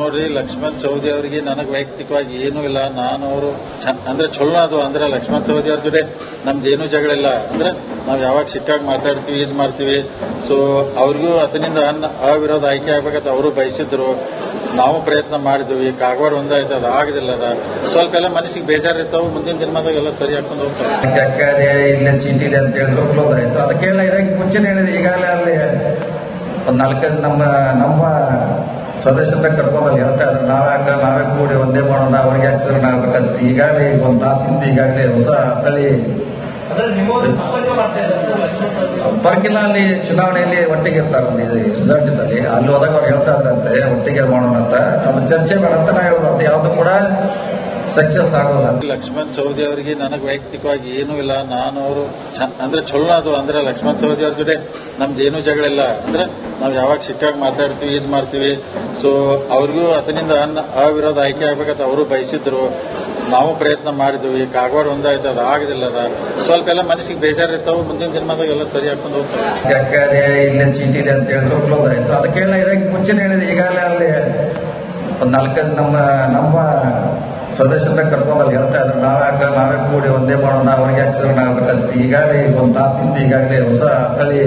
ನೋಡ್ರಿ ಲಕ್ಷ್ಮಣ್ ಚೌಧರಿ ಅವರಿಗೆ ನನಗೆ ವೈಯಕ್ತಿಕವಾಗಿ ಏನೂ ಇಲ್ಲ. ನಾನು ಅವರು ಅಂದ್ರೆ ಚಲೋ ಅದು. ಅಂದ್ರೆ ಲಕ್ಷ್ಮಣ್ ಚೌಧರಿ ಅವ್ರ ಜೊತೆ ನಮ್ದೇನು ಜಗಳ ಇಲ್ಲ. ಅಂದ್ರೆ ನಾವು ಯಾವಾಗ ಸಿಕ್ಕಾಗ ಮಾತಾಡ್ತೀವಿ, ಇದು ಮಾಡ್ತೀವಿ. ಸೊ ಅವ್ರಿಗೂ ಅದರಿಂದ ಅನ್ನ ಅವಿರೋಧ ಆಯ್ಕೆ ಆಗ್ಬೇಕಂತ ಅವರು ಬಯಸಿದ್ರು. ನಾವು ಪ್ರಯತ್ನ ಮಾಡಿದ್ವಿ. ಕಾಗವಾಡ ಒಂದಾಯ್ತು ಅದು ಆಗದಿಲ್ಲ ಅದ. ಸ್ವಲ್ಪ ಎಲ್ಲ ಮನಸ್ಸಿಗೆ ಬೇಜಾರಿರ್ತಾವೆ ಮುಂದಿನ ದಿನಮಾನದಾಗ ಎಲ್ಲ ಸರಿ ಹಾಕೊಂಡು ಹೋಗ್ತಾರೆ. ಅಂತ ಕ್ಲೋಸ್ ಅದಕ್ಕೆಲ್ಲ ಹೇಳಿದ್ರೆ. ಈಗಾಗಲೇ ಅಲ್ಲಿ ಒಂದು ನಾಲ್ಕೈದು ನಮ್ಮ ನಮ್ಮ ಸದಸ್ಯರ ಕರ್ಕೊಂಡಲ್ಲಿ ಹೇಳ್ತಾ ಇದ್ರು ನಾವ್ಯಾಕ ನಾವೇ ಕೂಡಿ ಒಂದೇ ಮಾಡೋಣ ಅವ್ರಿಗೆ ಆಕ್ಸಿಡೆಂಟ್ ಆಗ್ಬೇಕಂತ. ಈಗಾಗಲೇ ಈಗ ಒಂದು ತಾಸಿಂದ ಈಗಾಗಲೇ ಹೊಸ ತಳಿ ನಿಮ್ಮ ಬರ್ಕಿಲ್ಲ ಅಲ್ಲಿ ಚುನಾವಣೆಯಲ್ಲಿ ಒಟ್ಟಿಗೆ ಇರ್ತಾರೆ ರಿಸಲ್ಟ್ ಇದ್ದಲ್ಲಿ ಅಲ್ಲಿ ಹೋದಾಗ ಅವ್ರು ಹೇಳ್ತಾ ಇದ್ರಂತೆ ಒಟ್ಟಿಗೆ ಮಾಡೋಣ ಅಂತ. ಅದು ಚರ್ಚೆ ಬೇಡ ಅಂತ ನಾ ಯಾವುದು ಕೂಡ ಸಕ್ಸಸ್ ಆಗೋಲ್ಲ. ಲಕ್ಷ್ಮಣ್ ಚೌಧರಿ ಅವರಿಗೆ ನನಗೆ ವೈಯಕ್ತಿಕವಾಗಿ ಏನೂ ಇಲ್ಲ. ನಾನು ಅವರು ಅಂದ್ರೆ ಚಲೋ ಅದು. ಅಂದ್ರೆ ಲಕ್ಷ್ಮಣ್ ಚೌಧರಿ ಅವ್ರ ಜೊತೆ ನಮ್ದೇನು ಜಗಳ ಇಲ್ಲ. ಅಂದ್ರೆ ನಾವು ಯಾವಾಗ ಸಿಕ್ಕಾಗ ಮಾತಾಡ್ತೀವಿ ಇದು ಮಾಡ್ತೀವಿ. ಸೊ ಅವ್ರಿಗೂ ಅದರಿಂದ ಅವಿರೋಧ ಆಯ್ಕೆ ಆಗ್ಬೇಕಂತ ಅವರು ಬಯಸಿದ್ರು. ನಾವು ಪ್ರಯತ್ನ ಮಾಡಿದ್ವಿ. ಕಾಗವಾಡ ಒಂದಾಯ್ತು. ಅದು ಆಗದಿಲ್ಲ ಅದ. ಸ್ವಲ್ಪ ಎಲ್ಲ ಮನಸ್ಸಿಗೆ ಬೇಜಾರಿರ್ತಾವೆ ಮುಂದಿನ ಜನ್ಮದಾಗ ಎಲ್ಲ ಸರಿ ಹಾಕೊಂಡು ಹೋಗ್ತಾರೆ ಇಲ್ಲ ಚೀಟಿ ಇದೆ ಅಂತ ಹೇಳಿದ್ರು ಕ್ಲೋಸ್ ಆಯ್ತು ಅದಕ್ಕೆಲ್ಲ ಇದಕ್ಕೆ ಮುಂಚೆನೇ ಈಗಾಗಲೇ ಅಲ್ಲಿ ಒಂದು ನಾಲ್ಕೈದು ನಮ್ಮ ನಮ್ಮ ಸದಸ್ಯರ ಕರ್ಕೊಂಡಲ್ಲಿ ಹೇಳ್ತಾ ಇದ್ರು ನಾವ್ಯಾಕ ನಾವೇ ಕೂಡಿ ಒಂದೇ ಮಾಡೋಣ ಅವ್ರಿಗೆ ಆಕ್ಸಿಡೆಂಟ್ ಆಗ್ಬೇಕಂತ. ಈಗಾಗಲೇ ಈಗ ಒಂದು ತಾಸಿಂದ ಈಗಾಗಲೇ ಹೊಸ ತಳಿ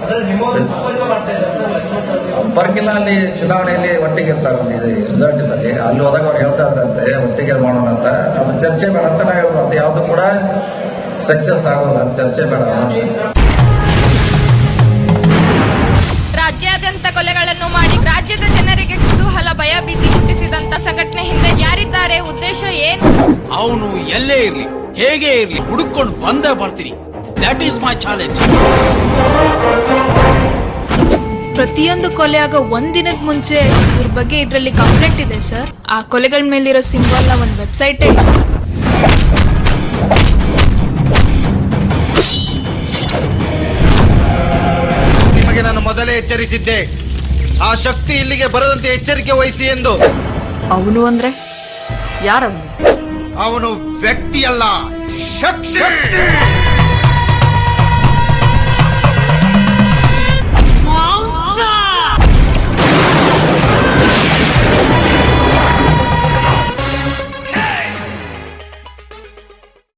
ಅಂದ್ರೆ ನಿಮ್ಮ ಸಂಪರ್ಕ ಮಾಡ್ತಾ ಇದ್ದಾರೆ ಸರ್ ಲಕ್ಷ್ಮಣ್ ಬರ್ಕಿಲ್ಲ ಅಲ್ಲಿ ಚುನಾವಣೆಯಲ್ಲಿ ಒಟ್ಟಿಗೆ ಇರ್ತಾರೆ ರಿಸಲ್ಟ್ ಅಲ್ಲಿ ಅಲ್ಲಿ ಹೋದಾಗ ಅವ್ರು ಹೇಳ್ತಾ ಇದ್ರಂತೆ ಒಟ್ಟಿಗೆ ಮಾಡೋಣ ಅಂತ. ಅದು ಚರ್ಚೆ ಬೇಡ ಅಂತ ನಾ ಹೇಳ್ಬೋದು ಅದು ಯಾವುದು ಕೂಡ ಸಕ್ಸಸ್ ಆಗೋಲ್ಲ ಚರ್ಚೆ ಬೇಡ. ರಾಜ್ಯಾದ್ಯಂತ ಕೊಲೆಗಳನ್ನು ಮಾಡಿ ರಾಜ್ಯದ ಜನರಿಗೆ ಕುತೂಹಲ ಭಯ ಭೀತಿ ಹುಟ್ಟಿಸಿದಂತ ಸಂಘಟನೆ ಹಿಂದೆ ಯಾರಿದ್ದಾರೆ ಉದ್ದೇಶ ಏನು? ಅವನು ಎಲ್ಲೇ ಇರ್ಲಿ ಹೇಗೆ ಇರ್ಲಿ ಹುಡುಕೊಂಡು ಬಂದೇ ಬರ್ತೀನಿ. ದಟ್ ಈಸ್ ಮೈ ಚಾಲೆಂಜ್ ಪ್ರತಿಯೊಂದು ಕೊಲೆ ಆಗೋ ಒಂದಿನದ ಮುಂಚೆ ಇವ್ರ ಬಗ್ಗೆ ಇದರಲ್ಲಿ ಕಂಪ್ಲೇಂಟ್ ಇದೆ ಸರ್ ಆ ಕೊಲೆಗಳ ಮೇಲಿರೋ ಸಿಂಬಲ್ ಒಂದು ವೆಬ್ಸೈಟ್ ಇದೆ ನಿಮಗೆ ನಾನು ಮೊದಲೇ ಎಚ್ಚರಿಸಿದ್ದೆ. ಆ ಶಕ್ತಿ ಇಲ್ಲಿಗೆ ಬರದಂತೆ ಎಚ್ಚರಿಕೆ ವಹಿಸಿ ಎಂದು. ಅವನು ಅಂದ್ರೆ? ಯಾರವನು ಅವನು ವ್ಯಕ್ತಿಯಲ್ಲ ಶಕ್ತಿ.